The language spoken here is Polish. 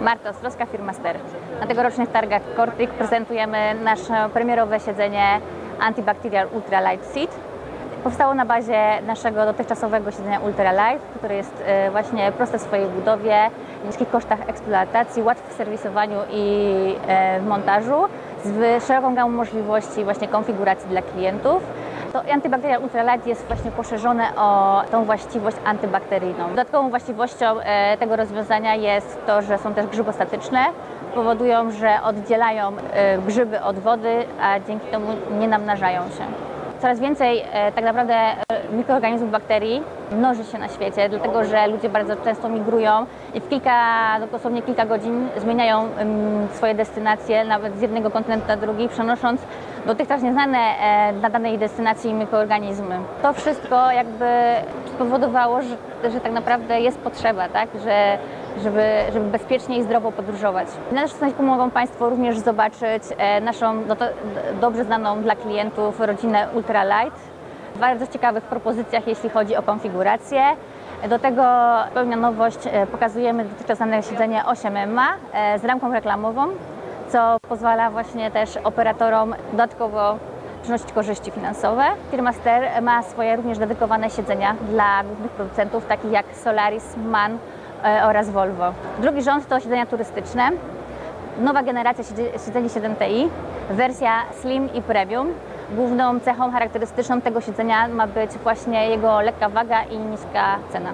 Marta Ostrowska, firma Ster. Na tegorocznych targach Cortric prezentujemy nasze premierowe siedzenie Antibacterial Ultra Light Seat. Powstało na bazie naszego dotychczasowego siedzenia Ultra Light, które jest e, właśnie proste w swojej budowie, niskich kosztach eksploatacji, łatwe w serwisowaniu i e, w montażu, z szeroką gamą możliwości właśnie konfiguracji dla klientów. To antybakterial Ultralight jest właśnie poszerzone o tą właściwość antybakteryjną. Dodatkową właściwością e, tego rozwiązania jest to, że są też grzybostatyczne. Powodują, że oddzielają e, grzyby od wody, a dzięki temu nie namnażają się. Coraz więcej e, tak naprawdę mikroorganizmów, bakterii mnoży się na świecie, dlatego że ludzie bardzo często migrują i w kilka, dosłownie kilka godzin zmieniają swoje destynacje, nawet z jednego kontynentu na drugi, przenosząc dotychczas nieznane e, na danej destynacji mikroorganizmy. To wszystko jakby spowodowało, że, że tak naprawdę jest potrzeba, tak, że żeby, żeby bezpiecznie i zdrowo podróżować. Na naszym stanowisku mogą Państwo również zobaczyć e, naszą no dobrze znaną dla klientów rodzinę Ultralight w bardzo ciekawych propozycjach, jeśli chodzi o konfigurację. Do tego pełnia nowość, e, pokazujemy dotychczasowe siedzenie 8MA e, z ramką reklamową, co pozwala właśnie też operatorom dodatkowo przynosić korzyści finansowe. Firma Ster ma swoje również dedykowane siedzenia dla głównych producentów, takich jak Solaris, MAN e, oraz Volvo. Drugi rząd to siedzenia turystyczne. Nowa generacja siedzi- siedzeni 7TI, wersja Slim i Premium. Główną cechą charakterystyczną tego siedzenia ma być właśnie jego lekka waga i niska cena.